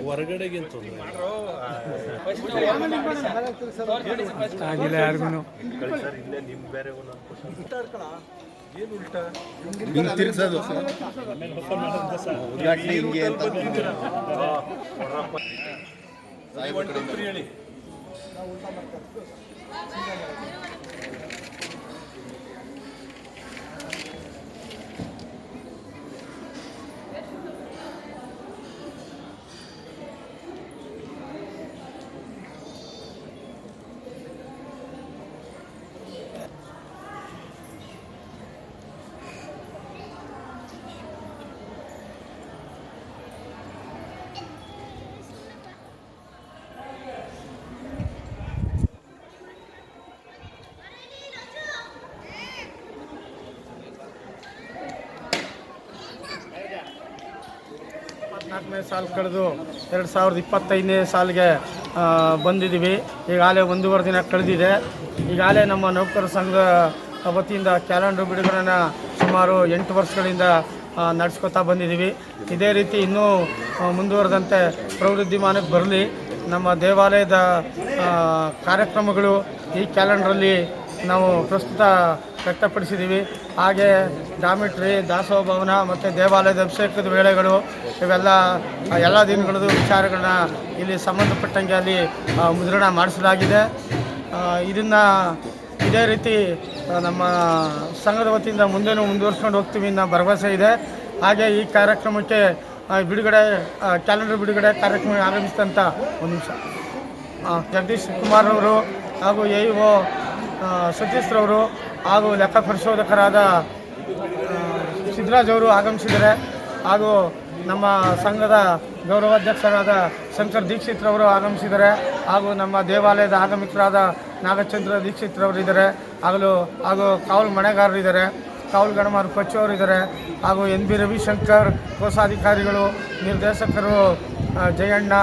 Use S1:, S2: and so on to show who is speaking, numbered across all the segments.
S1: ಹೊರಗಡೆಗೆ
S2: ಆಗಿಲ್ಲ ಯಾರಿಗೂ
S1: ಇಲ್ಲೇ. ನಿಮ್ ಬೇರೆ ಏನು ಉಲ್ಟಾ
S3: ಹಿಂಗ್ ತಿರ್ಗ್ಸೋದು. ಉದ್ಘಾಟನೆ ಹಿಂಗೆ ಅಂತ. ಸಾಹೇಬ್ರ ಕಡೆಯಿಂದ.
S1: ಹೇಳಿ
S2: ನಾಲ್ಕನೇ ಸಾಲು ಕಳೆದು ಎರಡು ಸಾವಿರದ ಇಪ್ಪತ್ತೈದನೇ ಸಾಲಿಗೆ ಬಂದಿದ್ದೀವಿ. ಈಗಾಗಲೇ ಒಂದೂವರೆ ದಿನ ಕಳೆದಿದೆ. ಈಗಾಗಲೇ ನಮ್ಮ ನೌಕರ ಸಂಘ ವತಿಯಿಂದ ಕ್ಯಾಲೆಂಡರ್ ಬಿಡುಗಡೆನ ಸುಮಾರು ಎಂಟು ವರ್ಷಗಳಿಂದ ನಡೆಸ್ಕೊತಾ ಬಂದಿದ್ದೀವಿ. ಇದೇ ರೀತಿ ಇನ್ನೂ ಮುಂದುವರೆದಂತೆ ಪ್ರವೃದ್ಧಿಮಾನಕ್ಕೆ ಬರಲಿ. ನಮ್ಮ ದೇವಾಲಯದ ಕಾರ್ಯಕ್ರಮಗಳು ಈ ಕ್ಯಾಲೆಂಡ್ರಲ್ಲಿ ನಾವು ಪ್ರಸ್ತುತ ವ್ಯಕ್ತಪಡಿಸಿದ್ದೀವಿ. ಹಾಗೆ ಡಾಮಿಟ್ರಿ ದಾಸೋಹ ಭವನ ಮತ್ತು ದೇವಾಲಯದ ಅಭಿಷೇಕದ ವೇಳೆಗಳು ಇವೆಲ್ಲ ಎಲ್ಲ ದಿನಗಳದ್ದು ವಿಚಾರಗಳನ್ನ ಇಲ್ಲಿ ಸಂಬಂಧಪಟ್ಟಂಗೆ ಅಲ್ಲಿ ಮುದ್ರಣ ಮಾಡಿಸಲಾಗಿದೆ. ಇದನ್ನು ಇದೇ ರೀತಿ ನಮ್ಮ ಸಂಘದ ವತಿಯಿಂದ ಮುಂದೆನೂ ಮುಂದುವರ್ಸ್ಕೊಂಡು ಹೋಗ್ತೀವಿ ಅನ್ನೋ ಭರವಸೆ ಇದೆ. ಹಾಗೆ ಈ ಕಾರ್ಯಕ್ರಮಕ್ಕೆ ಬಿಡುಗಡೆ ಕ್ಯಾಲೆಂಡರ್ ಬಿಡುಗಡೆ ಕಾರ್ಯಕ್ರಮ ಆರಂಭಿಸಿದಂಥ ಒಂದು ನಿಮಿಷ. ಜಗದೀಶ್ ಕುಮಾರ್ ಅವರು ಹಾಗೂ ಎ ಒ ಸತೀಶ್ರವರು ಹಾಗೂ ಲೆಕ್ಕ ಪರಿಶೋಧಕರಾದ ಸಿದ್ದರಾಜ್ ಅವರು ಆಗಮಿಸಿದ್ದಾರೆ. ಹಾಗೂ ನಮ್ಮ ಸಂಘದ ಗೌರವಾಧ್ಯಕ್ಷರಾದ ಶಂಕರ್ ದೀಕ್ಷಿತ್ರವರು ಆಗಮಿಸಿದ್ದಾರೆ. ಹಾಗೂ ನಮ್ಮ ದೇವಾಲಯದ ಆಗಮಿಕರಾದ ನಾಗಚಂದ್ರ ದೀಕ್ಷಿತ್ರವರು ಇದ್ದಾರೆ. ಹಾಗಲು ಹಾಗೂ ಕಾವಲು ಮಣೆಗಾರರು ಇದ್ದಾರೆ. ಕಾವಲು ಗಣಮಾರು ಅವರು ಇದ್ದಾರೆ. ಹಾಗೂ ಎನ್ ಬಿ ರವಿಶಂಕರ್ ಕೋಶಾಧಿಕಾರಿಗಳು, ನಿರ್ದೇಶಕರು ಜಯಣ್ಣ,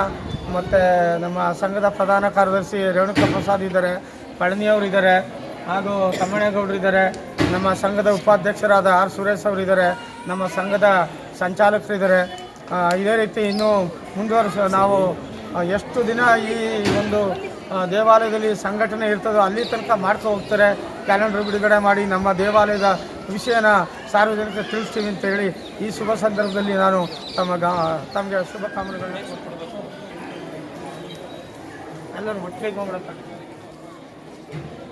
S2: ಮತ್ತು ನಮ್ಮ ಸಂಘದ ಪ್ರಧಾನ ಕಾರ್ಯದರ್ಶಿ ರೇಣುಕಾ ಪ್ರಸಾದ್ ಇದ್ದಾರೆ. ಪಳನಿಯವರು ಇದ್ದಾರೆ ಹಾಗೂ ತಮ್ಮಣ್ಣಗೌಡರು ಇದ್ದಾರೆ ನಮ್ಮ ಸಂಘದ ಉಪಾಧ್ಯಕ್ಷರಾದ ಆರ್ ಸುರೇಶ್ ಅವರು ಇದ್ದಾರೆ ನಮ್ಮ ಸಂಘದ ಸಂಚಾಲಕರಿದ್ದಾರೆ. ಇದ್ದಾರೆ ಇದೇ ರೀತಿ ಇನ್ನೂ ಮುಂದುವರಿಸ, ನಾವು ಎಷ್ಟು ದಿನ ಈ ಒಂದು ದೇವಾಲಯದಲ್ಲಿ ಸಂಘಟನೆ ಇರ್ತದೋ ಅಲ್ಲಿ ತನಕ ಮಾಡ್ಕೊ ಹೋಗ್ತಾರೆ. ಕ್ಯಾಲೆಂಡರ್ ಬಿಡುಗಡೆ ಮಾಡಿ ನಮ್ಮ ದೇವಾಲಯದ ವಿಷಯನ ಸಾರ್ವಜನಿಕ ತಿಳಿಸ್ತೀವಿ ಅಂತ ಹೇಳಿ ಈ ಶುಭ ಸಂದರ್ಭದಲ್ಲಿ ನಾನು ತಮ್ಮ ಗಾ, ತಮಗೆ ಶುಭ ಕಾಮನೆಗಳನ್ನ ಎಲ್ಲರೂ ಒಟ್ಟಿಗೆ ಹೋಗ್ಬಿಡತ್ತ Thank you.